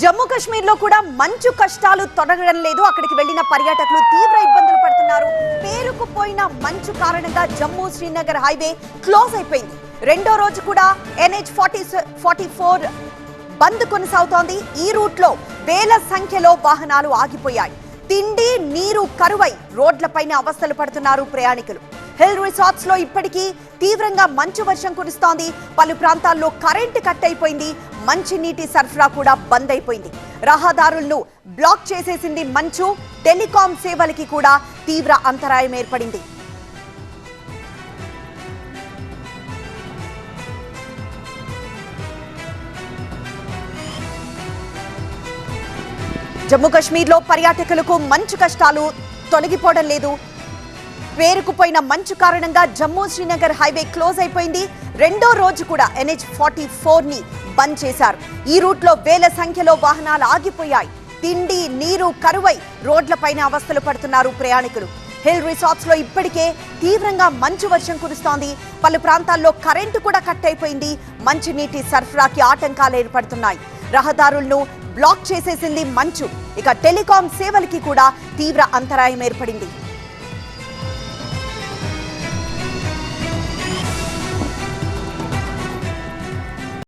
జమ్మూ కాశ్మీర్లో కూడా మంచు కష్టాలు తొలగడం లేదు. అక్కడికి వెళ్ళిన పర్యాటకులు తీవ్ర ఇబ్బందులు పడుతున్నారు. పేరుకుపోయిన మంచు కారణంగా జమ్మూ శ్రీనగర్ హైవే క్లోజ్ అయిపోయింది. రెండో రోజు కూడా NH forty forty four bandh కొనసాగుతోంది. ఈ రూట్లో వేల సంఖ్యలో వాహనాలు ఆగిపోయాయి. తిండి నీరు కరువై రోడ్లపైన అవస్థలు పడుతున్నారు ప్రయాణికులు. హిల్ రిసార్ట్స్లో ఇప్పటికీ తీవ్రంగా మంచు వర్షం కురుస్తోంది. పలు ప్రాంతాల్లో కరెంటు కట్ అయిపోయింది. మంచినీటి సరఫరా కూడా బంద్ అయిపోయింది. రహదారులను బ్లాక్ చేసేసింది మంచు. టెలికాం సేవలకి కూడా తీవ్ర అంతరాయం ఏర్పడింది. జమ్మూ కాశ్మీర్లో పర్యాటకులకు మంచు కష్టాలు తొలగిపోవడం లేదు. పేరుకుపోయిన మంచు కారణంగా జమ్మూ శ్రీనగర్ హైవే క్లోజ్ అయిపోయింది. రెండో రోజు కూడా ఎన్హెచ్ ఫార్టీ ఫోర్ని బంద్ చేశారు. ఈ రూట్లో వేల సంఖ్యలో వాహనాలు ఆగిపోయాయి. తిండి నీరు కరువై రోడ్లపైన అవస్థలు పడుతున్నారు ప్రయాణికులు. హిల్ రిసార్ట్స్లో ఇప్పటికే తీవ్రంగా మంచు వర్షం కురుస్తోంది. పలు ప్రాంతాల్లో కరెంటు కూడా కట్ అయిపోయింది. మంచినీటి సరఫరాకి ఆటంకాలు ఏర్పడుతున్నాయి. రహదారులను బ్లాక్ చేసేసింది మంచు. ఇక టెలికాం సేవలకి కూడా తీవ్ర అంతరాయం ఏర్పడింది.